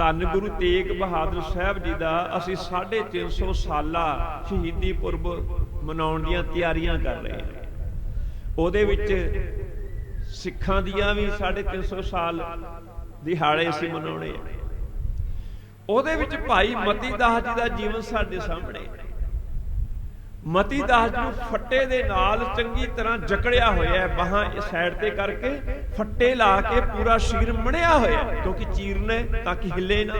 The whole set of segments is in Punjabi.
ਧੰਨ ਗੁਰੂ ਤੇਗ ਬਹਾਦਰ ਸਾਹਿਬ ਜੀ ਦਾ ਅਸੀਂ 350 ਸਾਲਾ ਸ਼ਹੀਦੀ ਪੁਰਬ ਮਨਾਉਣ ਦੀਆਂ ਤਿਆਰੀਆਂ ਕਰ ਰਹੇ ਹਾਂ ਉਹਦੇ ਵਿੱਚ ਸਿੱਖਾਂ ਦੀਆਂ ਵੀ 350 ਸਾਲ ਦਿਹਾੜੇ ਅਸੀਂ ਮਨਾਉਣੇ ਆ ਉਹਦੇ ਵਿੱਚ ਭਾਈ ਮਤੀ ਦਾਸ ਜੀ ਦਾ ਜੀਵਨ ਸਾਡੇ ਸਾਹਮਣੇ ਹੈ। ਮਤੀ ਦਾਸ ਜੀ ਨੂੰ ਫੱਟੇ ਦੇ ਨਾਲ ਚੰਗੀ ਤਰ੍ਹਾਂ ਜਕੜਿਆ ਹੋਇਆ ਹੈ। ਬਾਹਾਂ ਇਸ ਸਾਈਡ ਤੇ ਕਰਕੇ ਫੱਟੇ ਲਾ ਕੇ ਪੂਰਾ ਸ਼ਰੀਰ ਮੜਿਆ ਹੋਇਆ ਕਿਉਂਕਿ ਚੀਰਨਾ ਤਾਂ ਕਿ ਹਿੱਲੇ ਨਾ।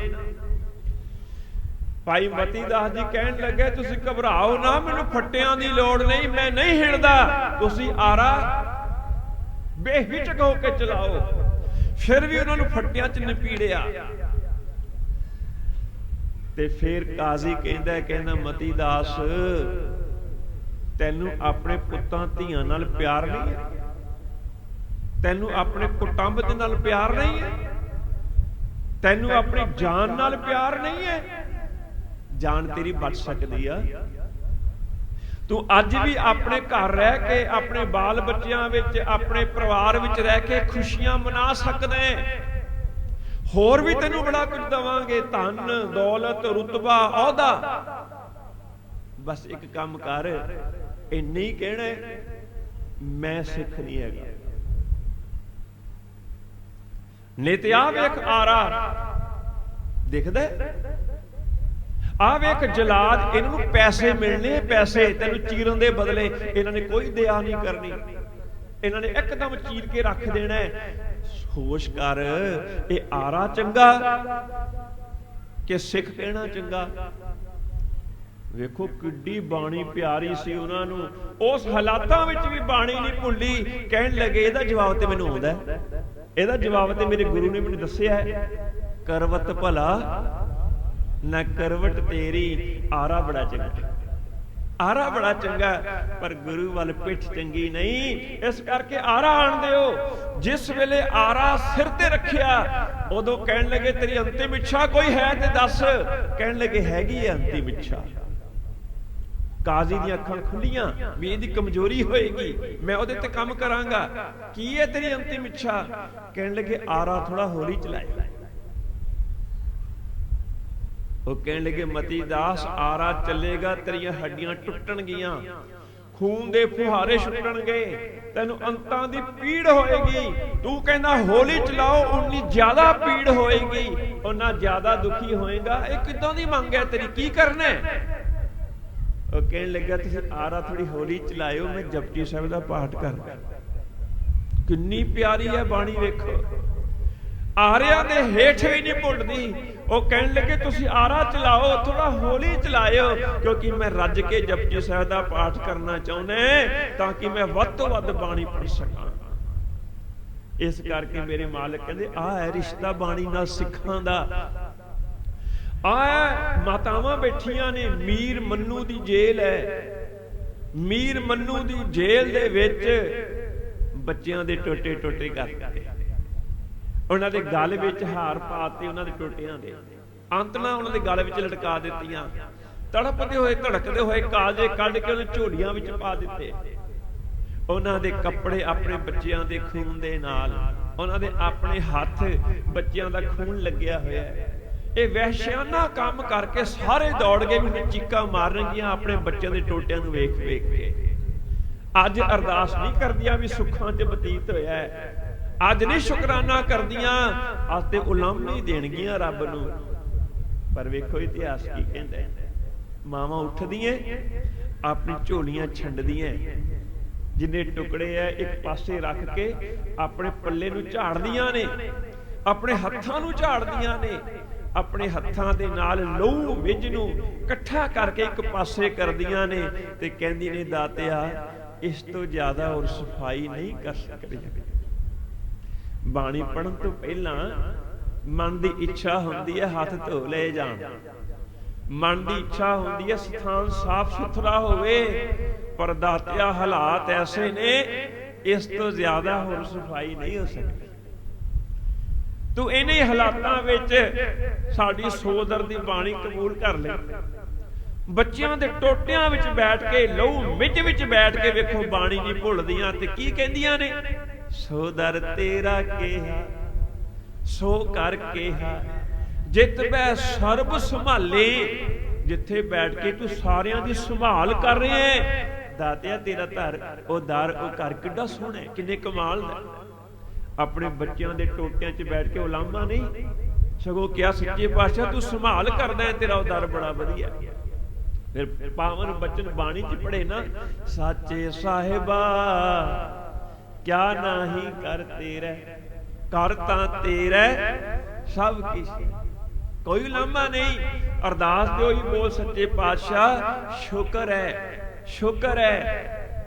ਭਾਈ ਮਤੀ ਦਾਸ ਜੀ ਕਹਿਣ ਲੱਗੇ, ਤੁਸੀਂ ਘਬਰਾਓ ਨਾ, ਮੈਨੂੰ ਫੱਟਿਆਂ ਦੀ ਲੋੜ ਨਹੀਂ, ਮੈਂ ਨਹੀਂ ਹਿਲਦਾ। ਤੁਸੀਂ ਆਰਾ ਬੇਹਿਚਕ ਹੋ ਕੇ ਚਲਾਓ। ਫਿਰ ਵੀ ਉਹਨਾਂ ਨੂੰ ਫੱਟਿਆਂ 'ਚ ਨਪੀੜਿਆ। ਤੇ ਫਿਰ ਕਾਜ਼ੀ ਕਹਿੰਦਾ ਕਹਿੰਦਾ, ਮਤੀ ਦਾਸ ਤੈਨੂੰ ਆਪਣੇ ਪੁੱਤਾਂ ਧੀਆਂ ਨਾਲ ਪਿਆਰ ਨਹੀਂ ਹੈ। ਤੈਨੂੰ ਆਪਣੇ ਕੁਟੰਬ ਦੇ ਨਾਲ ਪਿਆਰ ਨਹੀਂ ਹੈ। ਤੈਨੂੰ ਆਪਣੀ ਜਾਨ ਨਾਲ ਪਿਆਰ ਨਹੀਂ ਹੈ। ਜਾਨ ਤੇਰੀ ਬਚ ਸਕਦੀ ਆ। ਤੂੰ ਅੱਜ ਵੀ ਆਪਣੇ ਘਰ ਰਹਿ ਕੇ ਆਪਣੇ ਬਾਲ ਬੱਚਿਆਂ ਵਿੱਚ ਆਪਣੇ ਪਰਿਵਾਰ ਵਿੱਚ ਰਹਿ ਕੇ ਖੁਸ਼ੀਆਂ ਮਨਾ ਸਕਦਾ ਹੈ। ਹੋਰ ਵੀ ਤੈਨੂੰ ਬੜਾ ਕੁਝ ਦਵਾਂਗੇ। ਧਨ ਦੌਲਤ ਰੁਤਬਾ ਅਹੁਦਾ। ਬਸ ਇੱਕ ਕੰਮ ਕਰ। ਇੰਨੇ ਹੀ? ਕਹਿਣਾ ਮੈਂ ਸਿੱਖ ਨਹੀਂ ਹੈਗਾ। ਨਿਤ ਵੇਖ ਆਰਾ। ਦਿਖਦਾ ਆ ਵੇਖ ਜਲਾਦ, ਇਹਨਾਂ ਨੂੰ ਪੈਸੇ ਮਿਲਣੇ ਪੈਸੇ, ਤੈਨੂੰ ਚੀਰਨ ਦੇ ਬਦਲੇ ਇਹਨਾਂ ਨੇ ਕੋਈ ਦਇਆ ਨਹੀਂ ਕਰਨੀ। ਇਹਨਾਂ ਨੇ ਇੱਕਦਮ ਚੀਰ ਕੇ ਰੱਖ ਦੇਣਾ ਹੋਸ਼ ਕਰ, ਇਹ ਆਰਾ ਚੰਗਾ ਕਿ ਸਿੱਖ ਕਹਿਣਾ ਚੰਗਾ। ਵੇਖੋ ਕਿੱਡੀ ਬਾਣੀ ਪਿਆਰੀ ਸੀ ਉਹਨਾਂ ਨੂੰ। ਉਸ ਹਾਲਾਤਾਂ ਵਿੱਚ ਵੀ ਬਾਣੀ ਨਹੀਂ ਭੁੱਲੀ। ਕਹਿਣ ਲੱਗੇ, ਇਹਦਾ ਜਵਾਬ ਤੇ ਮੈਨੂੰ ਆਉਂਦਾ ਇਹਦਾ ਜਵਾਬ ਤੇ ਮੇਰੇ ਗੁਰੂ ਨੇ ਮੈਨੂੰ ਦੱਸਿਆ ਹੈ। ਕਰਵਤ ਭਲਾ, ਨਾ ਕਰਵਟ ਤੇਰੀ, ਆਰਾ ਬੜਾ ਚੰਗਾ ਆਰਾ ਬੜਾ ਚੰਗਾ ਪਰ ਗੁਰੂ ਵੱਲ ਪਿੱਠ ਚੰਗੀ ਨਹੀਂ। ਇਸ ਕਰਕੇ ਆਰਾ ਆਣ ਦਿਓ। ਜਿਸ ਵੇਲੇ ਆਰਾ ਸਿਰ ਤੇ ਰੱਖਿਆ, ਉਦੋਂ ਕਹਿਣ ਲੱਗੇ, ਤੇਰੀ ਅੰਤਿਮ ਇੱਛਾ ਕੋਈ ਹੈ ਤੇ ਦੱਸ। ਕਹਿਣ ਲੱਗੇ, ਹੈਗੀ ਹੈ ਅੰਤਿਮ ਇੱਛਾ। ਕਾਜ਼ੀ ਦੀਆਂ ਅੱਖਾਂ ਖੁੱਲੀਆਂ ਵੀ ਇਹਦੀ ਕਮਜ਼ੋਰੀ ਹੋਏਗੀ, ਮੈਂ ਉਹਦੇ ਤੇ ਕੰਮ ਕਰਾਂਗਾ। ਕੀ ਹੈ ਤੇਰੀ ਅੰਤਿਮ ਇੱਛਾ? ਕਹਿਣ ਲੱਗੇ, ਆਰਾ ਥੋੜਾ ਹੌਲੀ ਚਲਾਏ ਉਹ ਕਹਿਣ ਲੱਗੇ, ਮਤੀ ਦਾਸ, ਆਰਾ ਚੱਲੇਗਾ, ਤੇਰੀਆਂ ਹੱਡੀਆਂ ਟੁੱਟਣਗੀਆਂ। ਖੂਨ ਦੇ ਫੁਹਾਰੇ ਛੁੱਟਣਗੇ, ਤੈਨੂੰ ਅੰਤਾਂ ਦੀ ਪੀੜ ਹੋਏਗੀ। ਤੂੰ ਕਹਿੰਦਾ, ਹੋਲੀ ਚਲਾਓ, ਉਨੀ ਜ਼ਿਆਦਾ ਪੀੜ ਹੋਏਗੀ। ਉਹਨਾਂ ਜ਼ਿਆਦਾ ਦੁਖੀ ਹੋਏਗਾ। ਇਹ ਕਿੱਦਾਂ ਦੀ ਮੰਗ ਹੈ ਤੇਰੀ? ਕੀ ਕਰਨਾ ਹੈ? ਉਹ ਕਹਿਣ ਲੱਗਾ, ਤੁਸੀਂ ਆਰਾ ਥੋੜੀ ਹੌਲੀ ਚਲਾਇਓ, ਮੈਂ ਜਪਜੀ ਸਾਹਿਬ ਦਾ ਪਾਠ ਕਰਦਾ ਕਿੰਨੀ ਪਿਆਰੀ ਹੈ ਬਾਣੀ ਵੇਖੋ। ਆਰਿਆਂ ਦੇ ਹੇਠ ਵੀ ਨਹੀਂ ਭੁੱਲਦੀ। ਉਹ ਕਹਿਣ ਲੱਗੇ, ਤੁਸੀਂ ਆਰਾ ਚਲਾਓ ਥੋੜਾ ਹੌਲੀ ਚਲਾਇਓ, ਕਿਉਂਕਿ ਮੈਂ ਰੱਜ ਕੇ ਜਪਜੀ ਸਾਹਿਬ ਦਾ ਪਾਠ ਕਰਨਾ ਚਾਹੁੰਦਾ ਤਾਂ ਕਿ ਮੈਂ ਵੱਧ ਤੋਂ ਵੱਧ ਬਾਣੀ ਪੜ੍ਹ ਸਕਾਂ। ਇਸ ਕਰਕੇ ਮੇਰੇ ਮਾਲਕ ਕਹਿੰਦੇ, ਆਹ ਹੈ ਰਿਸ਼ਤਾ ਬਾਣੀ ਨਾਲ ਸਿੱਖਾਂ ਦਾ। ਆ ਮਾਤਾਵਾਂ ਬੈਠੀਆਂ ਨੇ ਮੀਰ ਮੰਨੂ ਦੀ ਜੇਲ ਹੈ। ਮੀਰ ਮੰਨੂ ਦੀ ਜੇਲ੍ਹ ਦੇ ਵਿੱਚ ਬੱਚਿਆਂ ਦੇ ਟੋਟੇ ਟੋਟੇ ਕਰ ਦਿੱਤੇ ਉਹਨਾਂ ਦੇ ਗਲ ਵਿੱਚ ਹਾਰ ਪਾਤੇ ਉਹਨਾਂ ਦੇ ਟੋਟਿਆਂ ਦੇ। ਅੰਤਲਾ ਉਹਨਾਂ ਦੇ ਗਲ ਵਿੱਚ ਲਟਕਾ ਦਿੱਤੀਆਂ। ਤੜਪਦੇ ਹੋਏ, ਧੜਕਦੇ ਹੋਏ ਕਾਲਜੇ ਕੱਢ ਕੇ ਉਹਨਾਂ ਝੋਲੀਆਂ ਵਿੱਚ ਪਾ ਦਿੱਤੇ। ਉਹਨਾਂ ਦੇ ਕੱਪੜੇ ਆਪਣੇ ਬੱਚਿਆਂ ਦੇ ਖੂਨ ਦੇ ਨਾਲ, ਉਹਨਾਂ ਦੇ ਆਪਣੇ ਹੱਥ ਬੱਚਿਆਂ ਦਾ ਖੂਨ ਲੱਗਿਆ ਹੋਇਆ ਹੈ। ਇਹ ਵਹਿਸ਼ਿਆਨਾ ਕੰਮ ਕਰਕੇ ਸਾਰੇ ਦੌੜ ਗਏ ਮੈਨੂੰ ਚੀਕਾਂ ਮਾਰਨਗੀਆਂ ਆਪਣੇ ਬੱਚਿਆਂ ਦੇ ਟੋਟਿਆਂ ਨੂੰ ਵੇਖ ਵੇਖ ਕੇ। ਅੱਜ ਅਰਦਾਸ ਨਹੀਂ ਕਰਦੀਆਂ ਵੀ ਸੁੱਖਾਂ 'ਚ ਬਤੀਤ ਹੋਇਆ ਹੈ। ਅੱਜ ਨਹੀਂ ਸ਼ੁਕਰਾਨਾ ਕਰਦੀਆਂ, ਅੱਜ ਤੇ ਉਲੰਘ ਦੇਣਗੀਆਂ ਰੱਬ ਨੂੰ। ਪਰ ਵੇਖੋ ਇਤਿਹਾਸ ਕੀ ਕਹਿੰਦਾ ਮਾਵਾਂ ਉੱਠਦੀਆਂ, ਆਪਣੀ ਝੋਲੀਆਂ ਛੰਡਦੀਆਂ। ਜਿੰਨੇ ਟੁਕੜੇ ਐ ਇੱਕ ਪਾਸੇ ਰੱਖ ਕੇ ਆਪਣੇ ਪੱਲੇ ਨੂੰ ਝਾੜਦੀਆਂ ਨੇ, ਆਪਣੇ ਹੱਥਾਂ ਨੂੰ ਝਾੜਦੀਆਂ ਨੇ। ਆਪਣੇ ਹੱਥਾਂ ਦੇ ਨਾਲ ਲਹੂ ਵਿੱਚ ਨੂੰ ਇਕੱਠਾ ਕਰਕੇ ਇੱਕ ਪਾਸੇ ਕਰਦੀਆਂ ਨੇ ਤੇ ਕਹਿੰਦੀ ਨੇ, ਦਾਤਿਆ, ਇਸ ਤੋਂ ਜ਼ਿਆਦਾ ਹੋਰ ਸਫ਼ਾਈ ਨਹੀਂ ਕਰ ਸਕਦੀ। ਬਾਣੀ ਪੜਨ ਤੋਂ ਪਹਿਲਾਂ ਮਨ ਦੀ ਇੱਛਾ ਹੁੰਦੀ ਹੈ ਹੱਥ ਧੋ ਲਏ ਜਾਣ। ਮਨ ਦੀ ਇੱਛਾ ਹੁੰਦੀ ਹੈ ਸਥਾਨ ਸਾਫ਼ ਸੁਥਰਾ ਹੋਵੇ, ਪਰ ਦਾਤਿਆ ਹਾਲਾਤ ਐਸੇ ਨੇ, ਇਸ ਤੋਂ ਜ਼ਿਆਦਾ ਹੋਰ ਸਫ਼ਾਈ ਨਹੀਂ ਹੋ ਸਕਦੀ। ਤੂੰ ਇਹਨੇ ਹਾਲਾਤਾਂ ਵਿੱਚ ਸਾਡੀ ਸੋਦਰ ਦੀ ਬਾਣੀ ਕਬੂਲ ਕਰ ਲੈ ਬੱਚਿਆਂ ਦੇ ਟੋਟਿਆਂ ਵਿੱਚ ਬੈਠ ਕੇ, ਲਹੂ ਮਿੱਝ ਵਿੱਚ ਬੈਠ ਕੇ ਵੇਖੋ ਬਾਣੀ ਨਹੀਂ ਭੁੱਲਦੀਆਂ ਤੇ ਕੀ ਕਹਿੰਦੀਆਂ ਨੇ? ਸੋ ਦਰ ਤੇਰਾ ਕਿਹਾ, ਸੋ ਕਰ ਕਿਹਾ। ਜਿਤ ਬੈ ਸਰਬ ਸੰਭਾਲੇ, ਜਿੱਥੇ ਬੈਠ ਕੇ ਤੂੰ ਸਾਰਿਆਂ ਦੀ ਸੰਭਾਲ ਕਰ ਰਿਹਾ ਹੈ। ਦਾਤਿਆ ਤੇਰਾ ਧਰ, ਉਹ ਦਰ, ਉਹ ਘਰ ਕਿੱਡਾ ਸੋਹਣਾ ਕਿੰਨੇ ਕਮਾਲ ਦਾ। ਆਪਣੇ ਬੱਚਿਆਂ ਦੇ ਟੋਟਿਆਂ 'ਚ ਬੈਠ ਕੇ ਉਲਾਮਾ ਨਹੀਂ। ਸਗੋਂ ਕਿਹਾ, ਸੱਚੇ ਪਾਤਸ਼ਾਹ, ਤੂੰ ਸੰਭਾਲ ਕਰਦਾ ਹੈ, ਤੇਰਾ ਉਦਰ ਬੜਾ ਵਧੀਆ ਫਿਰ ਪਾਵਨ ਬਚਨ ਬਾਣੀ 'ਚ ਪੜੇ ਨਾ, ਸਾਚੇ ਸਾਹਿਬਾ, ਕਿਆ ਨਾਹੀ ਕਰ ਤੇਰਾ, ਕਰ ਤਾਂ ਤੇਰਾ ਸਭ ਕਿਛ। ਕੋਈ ਲਾਮਾ ਨਹੀਂ। ਅਰਦਾਸ ਤੇ ਉਹੀ ਬੋਲ, ਸੱਚੇ ਪਾਤਸ਼ਾਹ, ਸ਼ੁਕਰ ਹੈ ਸ਼ੁਕਰ ਹੈ,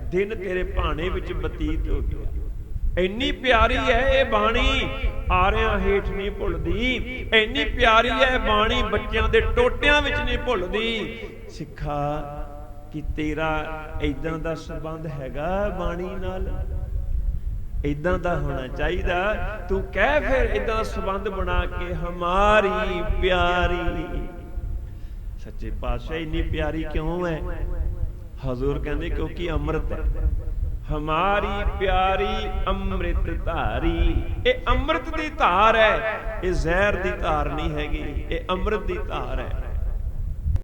ਦਿਨ ਤੇਰੇ ਭਾਣੇ ਵਿੱਚ ਬਤੀਤ ਹੋ ਗਿਆ। ਇੰਨੀ ਪਿਆਰੀ ਹੈ ਇਹ ਬਾਣੀ, ਆਰਿਆਂ ਹੇਠ ਨਹੀਂ ਭੁੱਲਦੀ। ਇੰਨੀ ਪਿਆਰੀ ਹੈ ਬਾਣੀ, ਬੱਚਿਆਂ ਦੇ ਟੋਟਿਆਂ ਵਿੱਚ ਨਹੀਂ ਭੁੱਲਦੀ। ਸਿੱਖਾ, ਕਿ ਤੇਰਾ ਇਦਾਂ ਦਾ ਸੰਬੰਧ ਹੈਗਾ ਬਾਣੀ ਨਾਲ? ਇਦਾਂ ਦਾ ਹੋਣਾ ਚਾਹੀਦਾ। ਤੂੰ ਕਹਿ ਫਿਰ ਇਦਾਂ ਦਾ ਸੰਬੰਧ ਬਣਾ ਕੇ ਹਮਾਰੀ ਪਿਆਰੀ। ਸੱਚੇ ਪਾਤਸ਼ਾਹ, ਇੰਨੀ ਪਿਆਰੀ ਕਿਉਂ ਹੈ? ਹਜ਼ੂਰ ਕਹਿੰਦੇ ਕਿਉਂਕਿ ਅੰਮ੍ਰਿਤ ਹੈ। ਹਮਾਰੀ ਪਿਆਰੀ ਅੰਮ੍ਰਿਤ ਧਾਰੀ ਇਹ ਅੰਮ੍ਰਿਤ ਦੀ ਧਾਰ ਹੈ, ਇਹ ਜ਼ਹਿਰ ਦੀ ਧਾਰ ਨਹੀਂ ਹੈਗੀ, ਇਹ ਅੰਮ੍ਰਿਤ ਦੀ ਧਾਰ ਹੈ।